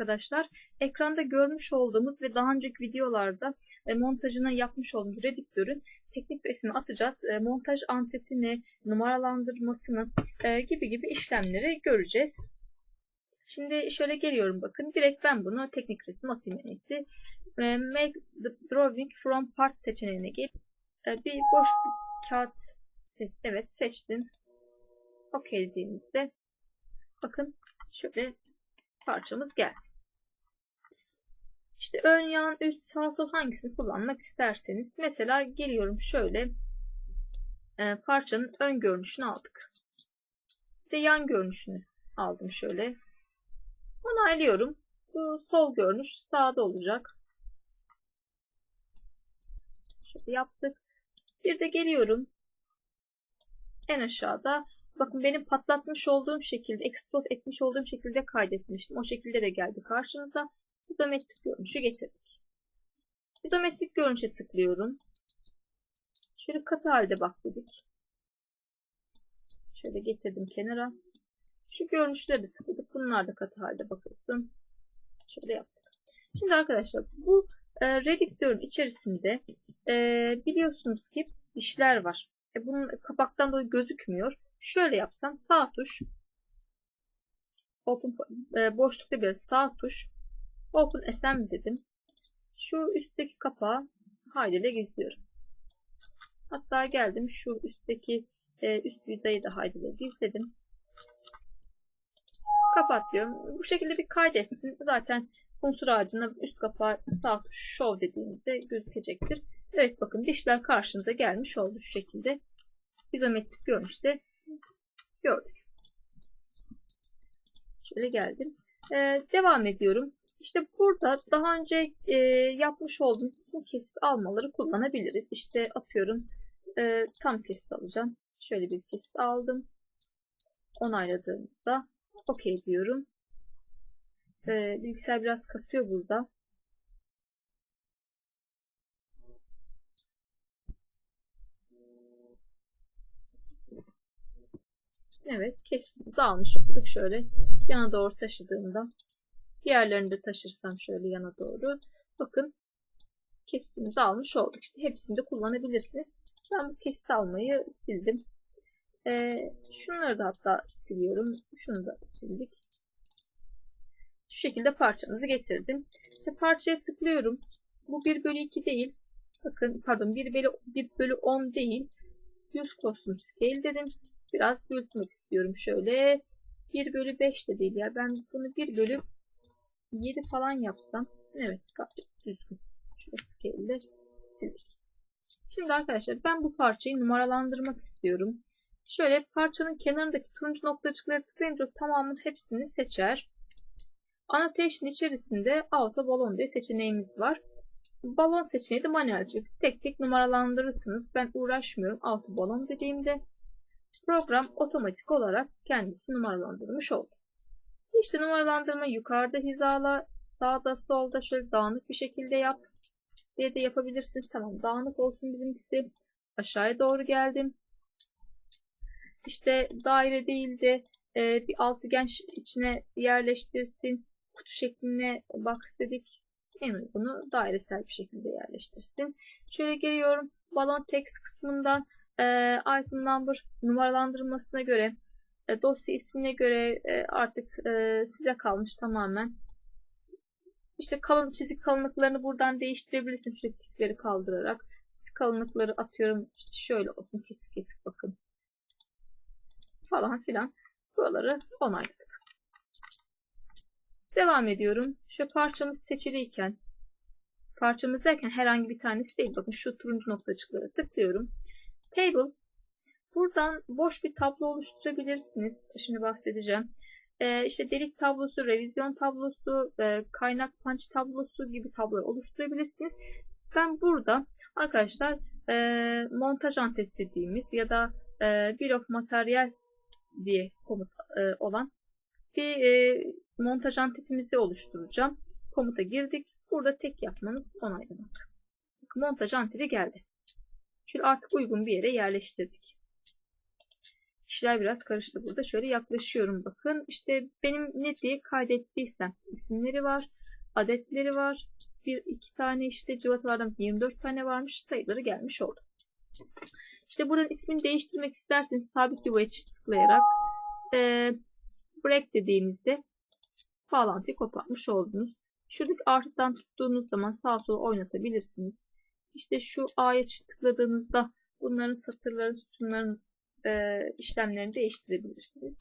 arkadaşlar ekranda görmüş olduğumuz ve daha önceki videolarda e, montajını yapmış olduğumuz Reddiktör'ün teknik resmi atacağız. E, montaj antetini, numaralandırmasını e, gibi gibi işlemleri göreceğiz. Şimdi şöyle geliyorum bakın. Direkt ben bunu teknik resim atayım en iyisi. Make the drawing from part seçeneğine gel. E, bir boş bir kağıt seç. Evet seçtim. OK dediğimizde bakın şöyle parçamız geldi. İşte ön, yan, üst, sağ, sol hangisini kullanmak isterseniz. Mesela geliyorum şöyle e, parçanın ön görünüşünü aldık. Bir de yan görünüşünü aldım şöyle. Onaylıyorum. Bu sol görünüş sağda olacak. Şöyle yaptık. Bir de geliyorum. En aşağıda bakın benim patlatmış olduğum şekilde, export etmiş olduğum şekilde kaydetmiştim. O şekilde de geldi karşınıza. İzometrik görünüşü getirdik. İzometrik görünüşe tıklıyorum. Şöyle katı halde bak dedik. Şöyle getirdim kenara. Şu görünüşleri de tıkladık. Bunlar da katı halde bakılsın. Şöyle yaptık. Şimdi arkadaşlar bu e, Rediktörün içerisinde e, biliyorsunuz ki dişler var. E, bunun kapaktan dolayı gözükmüyor. Şöyle yapsam sağ tuş open, e, boşlukta bir sağ tuş open SM dedim. Şu üstteki kapağı haydiyle gizliyorum. Hatta geldim şu üstteki e, üst vidayı da haydiyle gizledim. Kapat diyorum. Bu şekilde bir kaydetsin. Zaten unsur ağacına üst kapağı sağ tuş show dediğimizde gözükecektir. Evet bakın dişler karşımıza gelmiş oldu şu şekilde. İzometrik görünüşte gördük. Şöyle geldim. Ee, devam ediyorum. İşte burada daha önce e, yapmış olduğum bütün kesit almaları kullanabiliriz. İşte atıyorum e, tam kesit alacağım. Şöyle bir kesit aldım. Onayladığımızda OK diyorum. E, bilgisayar biraz kasıyor burada. Evet kesitimizi almış olduk. Şöyle yana doğru taşıdığımda diğerlerini de taşırsam şöyle yana doğru. Bakın kesitimizi almış olduk. Hepsini de kullanabilirsiniz. Ben bu kesit almayı sildim. Ee, şunları da hatta siliyorum. Şunu da sildik. Şu şekilde parçamızı getirdim. İşte parçaya tıklıyorum. Bu 1 bölü 2 değil. Bakın pardon 1 bölü, 1 bölü 10 değil. 100 custom scale dedim. Biraz büyütmek istiyorum şöyle. 1 bölü 5 de değil ya. Ben bunu 1 bölü 7 falan yapsam. Evet düzgün. Şöyle scale ile sildik. Şimdi arkadaşlar ben bu parçayı numaralandırmak istiyorum. Şöyle parçanın kenarındaki turuncu noktacıkları tıklayınca tamamının hepsini seçer. Annotation içerisinde auto balon diye seçeneğimiz var. Balon seçeneği de manuelce tek tek numaralandırırsınız. Ben uğraşmıyorum auto balon dediğimde program otomatik olarak kendisi numaralandırmış oldu. İşte numaralandırma yukarıda hizala, sağda solda şöyle dağınık bir şekilde yap diye de yapabilirsiniz. Tamam dağınık olsun bizimkisi. Aşağıya doğru geldim. İşte daire değil de e, bir altıgen içine yerleştirsin. Kutu şekline box dedik. En uygunu dairesel bir şekilde yerleştirsin. Şöyle geliyorum. Balon text kısmından e, item number numaralandırmasına göre e, dosya ismine göre e, artık e, size kalmış tamamen. İşte kalın çizik kalınlıklarını buradan değiştirebilirsiniz. Şöyle tikleri kaldırarak. Çizik kalınlıkları atıyorum. İşte şöyle olsun. Kesik kesik bakın. Falan filan. Buraları onayladık. Devam ediyorum. Şu parçamız seçiliyken parçamız derken herhangi bir tanesi değil. Bakın şu turuncu noktacıklara tıklıyorum. Table. Buradan boş bir tablo oluşturabilirsiniz. Şimdi bahsedeceğim. Ee, işte delik tablosu, revizyon tablosu, e, kaynak punch tablosu gibi tablolar oluşturabilirsiniz. Ben burada arkadaşlar e, montaj antet dediğimiz ya da e, bir of materyal diye komut e, olan bir e, montaj antetimizi oluşturacağım. Komuta girdik. Burada tek yapmanız onaylamak. Montaj anteti geldi. Şöyle artık uygun bir yere yerleştirdik. İşler biraz karıştı burada. Şöyle yaklaşıyorum bakın. İşte benim ne diye kaydettiysem isimleri var. Adetleri var. Bir iki tane işte cıvatalardan 24 tane varmış. Sayıları gelmiş oldu. İşte buranın ismini değiştirmek isterseniz sabit yuvaya tıklayarak e, break dediğinizde bağlantıyı koparmış oldunuz. Şuradaki artıdan tuttuğunuz zaman sağa sola oynatabilirsiniz. İşte şu A'ya tıkladığınızda bunların satırların, sütunların e, işlemlerini değiştirebilirsiniz.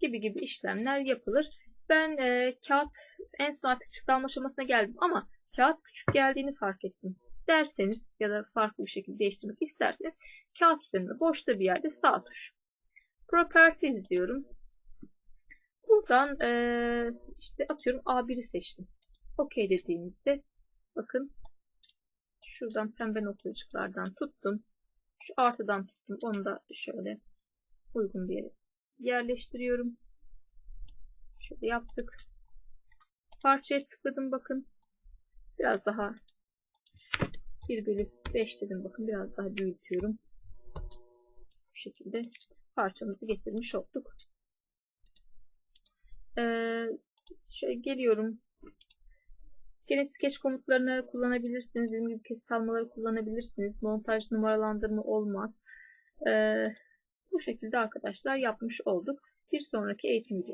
Gibi gibi işlemler yapılır. Ben e, kağıt en son artık çıktalma aşamasına geldim ama kağıt küçük geldiğini fark ettim derseniz ya da farklı bir şekilde değiştirmek isterseniz kağıt üzerinde boşta bir yerde sağ tuş. Properties diyorum. Buradan e, işte atıyorum A1'i seçtim. OK dediğimizde bakın şuradan pembe noktacıklardan tuttum. Şu artıdan tuttum. Onu da şöyle uygun bir yere yerleştiriyorum. Şöyle yaptık. Parçaya tıkladım bakın. Biraz daha 1 bölü 5 dedim bakın biraz daha büyütüyorum. Bu şekilde parçamızı getirmiş olduk. Ee, şöyle geliyorum. Gene sketch komutlarını kullanabilirsiniz. Dediğim gibi kesit almaları kullanabilirsiniz. Montaj numaralandırma olmaz. Ee, bu şekilde arkadaşlar yapmış olduk. Bir sonraki eğitim videosu